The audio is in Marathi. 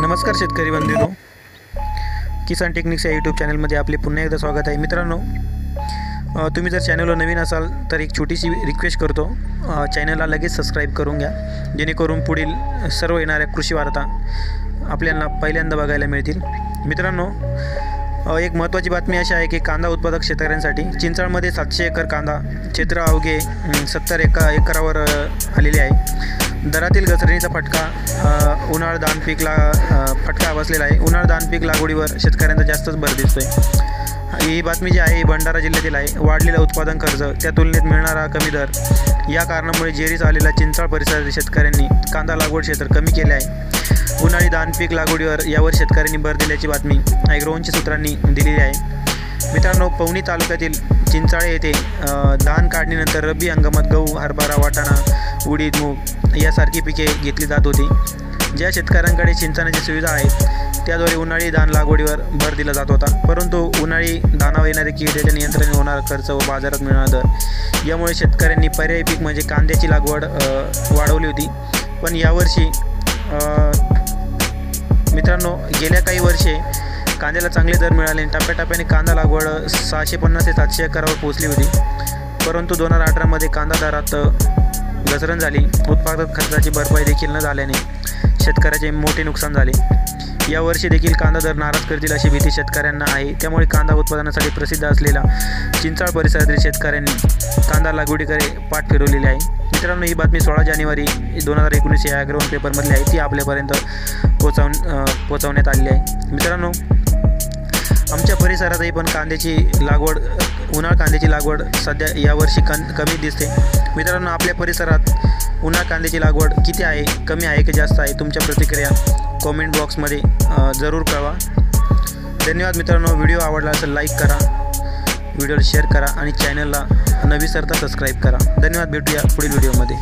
नमस्कार शेतकरी बंधूनो. किसान टेक्निक्स या यूट्यूब चॅनलमध्ये आपले पुन्हा एकदा स्वागत आहे. मित्रांनो तुम्ही जर चॅनलवर नवीन असाल तर एक छोटीशी रिक्वेस्ट करतो. चॅनलला लगेच सबस्क्राईब करून घ्या. जेणेकरून पुढील सर्व येणाऱ्या कृषी वार्ता आपल्याला पहिल्यांदा बघायला मिळतील. मित्रांनो एक महत्त्वाची बातमी अशी आहे की कांदा उत्पादक शेतकऱ्यांसाठी चिंचाळमध्ये सातशे एकर कांदा क्षेत्र अवघे सत्तर एका एकरावर आलेले आहे. दरातील घसरणीचा फटका उन्हाळ धान पीकला फटका बसलेला आहे. उन्हाळ धान पीक लागवडीवर शेतकऱ्यांचा जास्तच भर दिसतोय. ही बातमी जी आहे ही भंडारा जिल्ह्यातील आहे. वाढलेला उत्पादन खर्च त्या तुलनेत मिळणारा कमी दर या कारणामुळे जेरीस आलेल्या चिंचाळ परिसरातील शेतकऱ्यांनी कांदा लागवड क्षेत्र कमी केले आहे. उन्हाळी धान पीक लागवडीवर यावर शेतकऱ्यांनी भर दिल्याची बातमी ॲग्रोवनच्या सूत्रांनी दिलेली आहे. मित्रांनो पवनी तालुक्यातील चिंचाळे येथे धान काढणीनंतर रब्बी हंगामात गहू हरभरा वाटाणा उडीद मूग यासारखी पिके घेतली जात होती. ज्या शेतकऱ्यांकडे सिंचनाची सुविधा आहे त्याद्वारे उन्हाळी धान लागवडीवर भर दिला जात होता. परंतु उन्हाळी धानावर येणारे किडीचे नियंत्रण होणारा खर्च व बाजारात मिळणारा दर. यामुळे शेतकऱ्यांनी पर्यायी पीक म्हणजे कांद्याची लागवड वाढवली होती. पण यावर्षी मित्रांनो गेल्या काही वर्षे कांद्याला चांगले दर मिळाले टप्प्याटप्प्याने कांदा लागवड सहाशे पन्नास ते सातशे एकरावर पोहोचली होती. परंतु दोन हजार अठरामध्ये कांदा दरात घसरण झाली. उत्पादक खर्चाची भरपाई देखील न झाल्याने शेतकऱ्याचे मोठे नुकसान झाले. यावर्षी देखील कांदा दर नाराज करतील अशी भीती शेतकऱ्यांना आहे. त्यामुळे कांदा उत्पादनासाठी प्रसिद्ध असलेला चिंचाळ परिसरातील शेतकऱ्यांनी कांदा लागवडीकडे पाठ फिरवलेली आहे. मित्रांनो ही बातमी सोळा जानेवारी दोन हजार एकोणीस या ग्राउंड पेपरमधली आहे. ती आपल्यापर्यंत पोचवून पोचवण्यात आलेली आहे. मित्रांनो आमच्या परिसरातही पण कांद्याची लागवड उन्हाळ कांद्याची लागवड सध्या यावर्षी कन कमी दिसते. मित्रांनो आपल्या परिसरात उन्हाळ कांद्याची लागवड किती आहे कमी आहे की जास्त आहे तुमच्या प्रतिक्रिया कॉमेंट बॉक्समध्ये जरूर कळवा. धन्यवाद मित्रांनो व्हिडिओ आवडला असेल लाईक करा. व्हिडिओला शेअर करा आणि चॅनलला नवी सरता सबस्क्राईब करा. धन्यवाद. भेटूया पुढील व्हिडिओमध्ये.